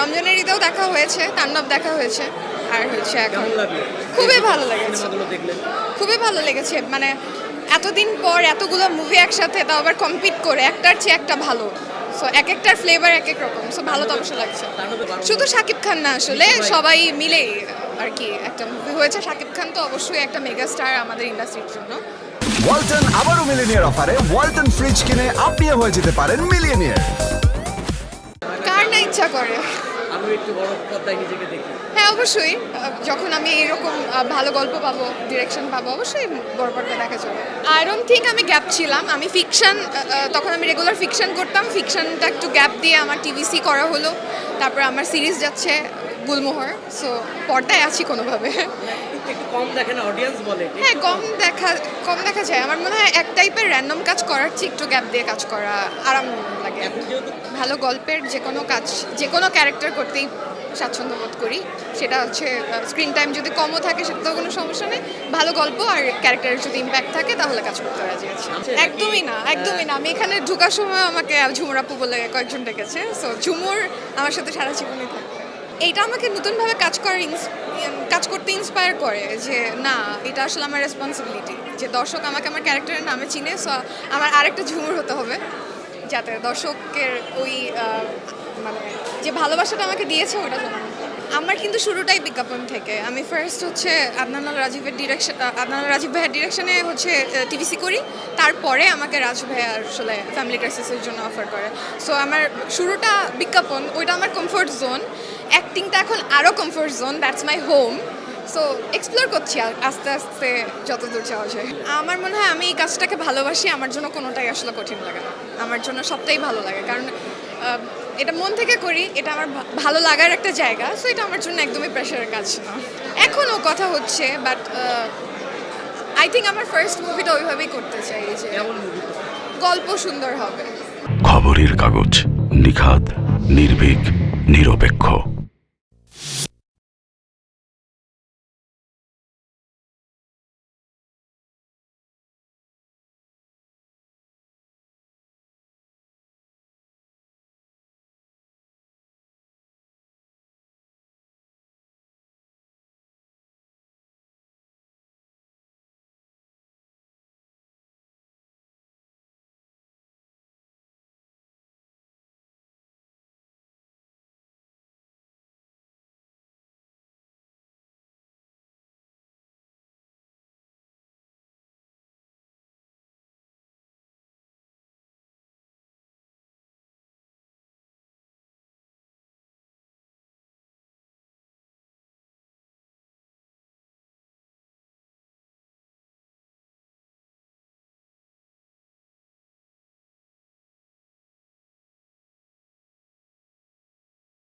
রমজানের ঈদেও দেখা হয়েছে তাণ্ডব দেখা হয়েছে আর হচ্ছে এখন খুবই ভালো লেগেছে। খুবই ভালো লেগেছে মানে এতদিন পর এতগুলো মুভি একসাথে তাও আবার কম্পিট করে একটার চেয়ে একটা ভালো। সো এক একটার ফ্লেভার এক এক রকম সো ভালো তো অবশ্যই লাগছে। শুধু শাকিব খান না আসলে সবাই মিলে আর কি একটা মুভি হয়েছে। শাকিব খান তো অবশ্যই একটা মেগা স্টার আমাদের ইন্ডাস্ট্রির জন্য। ওয়ালটন আবারও মিলিনিয়ার অফারে ওয়ালটন ফ্রিজ কিনে আপনিও হয়ে যেতে পারেন মিলিয়নিয়ার কার না ইচ্ছা করে? আরও একটু বড় নিজেকে দেখি। হ্যাঁ অবশ্যই। যখন আমি এরকম ভালো গল্প পাবো ডিরেকশন পাবো, অবশ্যই বড় পর্দায় দেখা যাবে। আই ডোন্ট থিঙ্ক আমি গ্যাপ ছিলাম। আমি ফিকশন তখন আমি রেগুলার ফিকশন করতাম। ফিকশনটা একটু গ্যাপ দিয়ে আমার টিভিসি করা হলো। তারপর আমার সিরিজ যাচ্ছে। গুলমোহর সো পর্দায় আছি কোনোভাবে। একটু কম দেখে না অডিয়েন্স বলে। হ্যাঁ কম দেখা কম দেখা যায়। আমার মনে হয় এক টাইপের র্যান্ডম কাজ করার চেয়ে একটু গ্যাপ দিয়ে কাজ করা আরাম লাগে। ভালো গল্পের যে কোনো কাজ যে কোনো ক্যারেক্টার করতেই স্বাচ্ছন্দ্য বোধ করি। সেটা হচ্ছে স্ক্রিন টাইম যদি কমও থাকে সেটাতেও কোনো সমস্যা নেই। ভালো গল্প আর ক্যারেক্টারের যদি ইম্প্যাক্ট থাকে তাহলে কাজ করতে রাজি আছি। আচ্ছা, একদমই না একদমই না। আমি এখানে ঢোকার সময় আমাকে ঝুমুর আপু বলে কয়েকজন ডেকেছে। সো ঝুমুর আমার সাথে সারা জীবনই থাকবে এইটা আমাকে নতুনভাবে কাজ করার কাজ করতে ইন্সপায়ার করে যে, না, এটা আসলে আমার রেসপন্সিবিলিটি যে দর্শক আমাকে আমার ক্যারেক্টারের নামে চিনে সো আমার আরেকটা ঝুমুর হতে হবে। যাতে দর্শকের ওই মানে যে ভালোবাসাটা আমাকে দিয়েছে, ওটা যেন আমার কিন্তু শুরুটাই বিজ্ঞাপন থেকে। আমি ফার্স্ট হচ্ছে আদনান আল রাজীবের ডিরেকশন আদনানাল রাজীব ভাইয়ের ডিরেকশনে হচ্ছে টিভিসি করি। তারপরে আমাকে রাজ ভাইয়া আসলে ফ্যামিলি ক্রাইসিসের জন্য অফার করে। সো আমার শুরুটা বিজ্ঞাপন, ওইটা আমার কমফোর্ট জোন অ্যাক্টিংটা এখন আরও comfort zone that's my home so explore করছি আস্তে আস্তে যত দূর যাওয়া যায়। আমার মনে হয় আমি এই কাজটাকে ভালোবাসি আমার জন্য কোনোটাই আসলে কঠিন লাগে না। আমার জন্য সবটাই ভালো লাগে। কারণ এটা মন থেকে করি এটা আমার ভালো লাগার একটা জায়গা সো এটা আমার জন্য একদমই প্রেশারের কাজ না। এখনও কথা হচ্ছে বাট আই থিঙ্ক আমার ফার্স্ট মুভিটা ওইভাবেই করতে চাই যে গল্প সুন্দর হবে। খবরের কাগজ নিখাত নির্ভীক নিরপেক্ষ।